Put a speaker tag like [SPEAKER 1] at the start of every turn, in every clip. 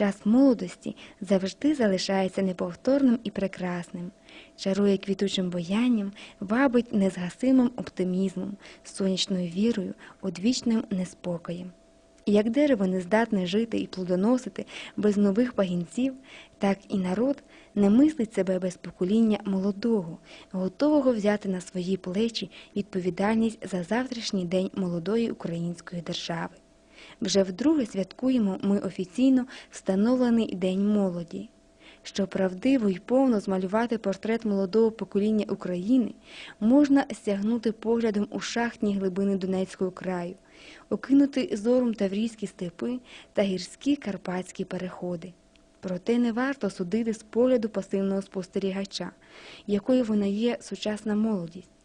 [SPEAKER 1] час молодості завжди залишається неповторним і прекрасним, чарує квітучим боянням, вабить незгасимим оптимізмом, сонячною вірою, одвічним неспокоєм. І як дерево не здатне жити і плодоносити без нових пагінців, так і народ не мислить себе без покоління молодого, готового взяти на свої плечі відповідальність за завтрашній день молодої української держави. Вже вдруге святкуємо ми офіційно встановлений День молоді. Щоб правдиво й повно змалювати портрет молодого покоління України, можна стягнути поглядом у шахтні глибини Донецького краю, окинути зором таврійські степи та гірські карпатські переходи. Проте не варто судити з погляду пасивного спостерігача, якою вона є сучасна молодість.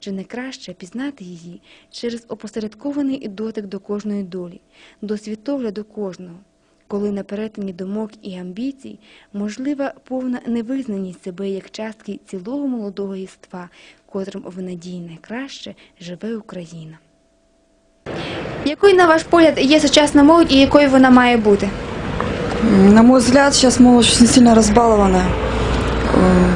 [SPEAKER 1] Чи не краще пізнати її через опосередкований дотик до кожної долі, до світогляду кожного, коли на перетині думок і амбіцій можлива повна невизнаність себе як частки цілого молодого єства, котрим в надії найкраще живе Україна. Якою, на ваш погляд, є сучасна молодь і якою вона має бути?
[SPEAKER 2] На мой взгляд, сейчас молодежь очень сильно разбалованная. Э,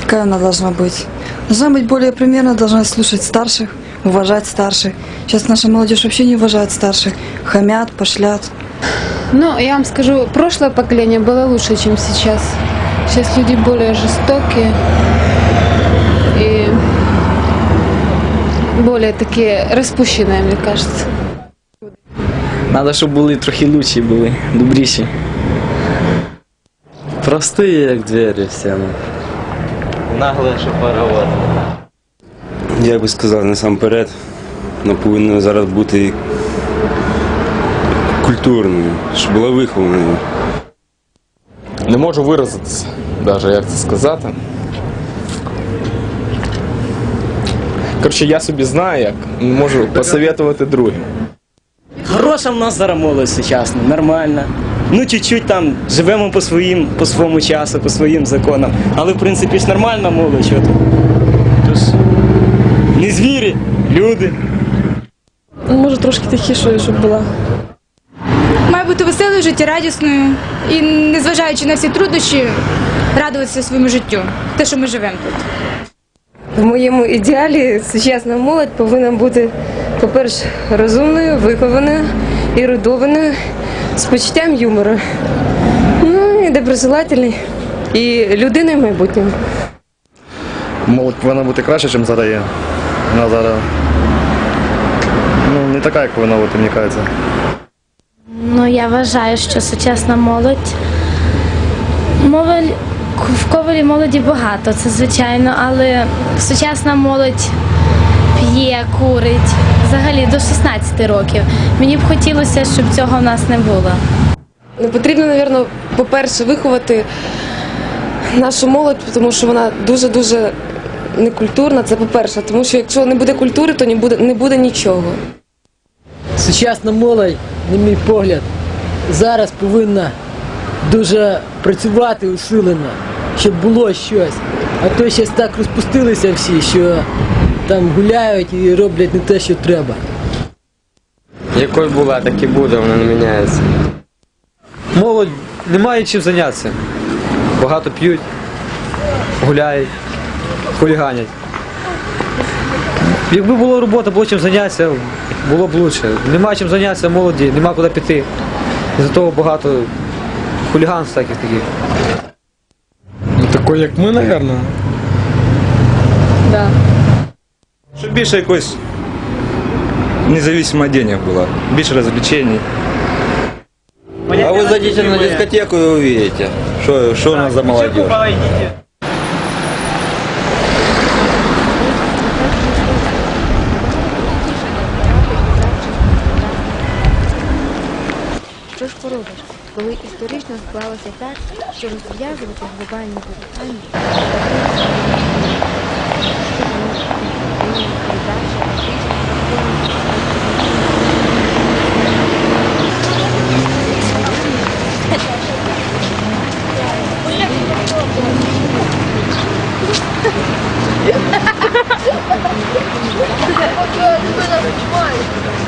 [SPEAKER 2] Какая она должна быть? Должна быть более примерно, должна слушать старших, уважать старших. Сейчас наша молодежь вообще не уважает старших. Хамят, пошлят.
[SPEAKER 3] Ну, я вам скажу, прошлое поколение было лучше, чем сейчас. Сейчас люди более жестокие и более такие распущенные, мне кажется.
[SPEAKER 4] Надо, щоб були трохи лучші були, добріші.
[SPEAKER 5] Прості, як двері всі. Ну.
[SPEAKER 6] Нагле, що паровоз.
[SPEAKER 7] Я би сказав насамперед, вона повинна зараз бути культурною, щоб була вихованою.
[SPEAKER 8] Не можу виразитися, навіть як це сказати. Коротше, я собі знаю, як можу посоветувати другим.
[SPEAKER 4] Хороша в нас зараз молодь сучасна, нормальна. Ну, чуть-чуть там живемо по своїм, по своєму часу, по своїм законам. Але в принципі ж нормальна молодь, що тут. Тож, не звірі, люди.
[SPEAKER 9] Може трошки тихішою, щоб була.
[SPEAKER 10] має бути веселою, життєрадісною і, незважаючи на всі труднощі, радуватися своєму життю, те, що ми живемо тут.
[SPEAKER 9] В моєму ідеалі сучасна молодь повинна бути, по-перше, розумною, вихованою, ерудованою, з почуттям юмору. Ну і доброжелательною, і людиною майбутнього.
[SPEAKER 8] Молодь повинна бути краще, ніж зараз є. Вона зараз ну, не така, як повинна бути, мені кажеться.
[SPEAKER 11] Ну, я вважаю, що сучасна молодь. Мовель в ковалі молоді багато, це звичайно, але сучасна молодь п'є, курить взагалі до 16 років. Мені б хотілося, щоб цього в нас не було.
[SPEAKER 9] Ну, Потрібно, мабуть, по-перше, виховати нашу молодь, тому що вона дуже-дуже некультурна. Це по-перше, тому що якщо не буде культури, то не буде, не буде нічого.
[SPEAKER 12] Сучасна молодь, на мій погляд, зараз повинна дуже працювати усилено, щоб було щось. А то зараз так розпустилися всі, що там гуляють і роблять не те, що треба.
[SPEAKER 5] Якою була, так і буде, вона не міняється.
[SPEAKER 13] Молодь не має чим зайнятися. Багато п'ють, гуляють, хуліганять. Якби була робота, було чим зайнятися, було б краще. Нема чим зайнятися молоді, нема куди піти. Із-за того багато хуліганств таких таких.
[SPEAKER 8] Ну, такий, як ми, мабуть.
[SPEAKER 3] Да.
[SPEAKER 6] Щоб більше якось независимо денег було, більше розвлечень.
[SPEAKER 5] А ви зайдете на дискотеку і увидите, що, що у нас за молодежь.
[SPEAKER 1] Що ж поробиш, коли історично склалося так, що розв'язувати глобальні питання Ты куда-то снимаешь?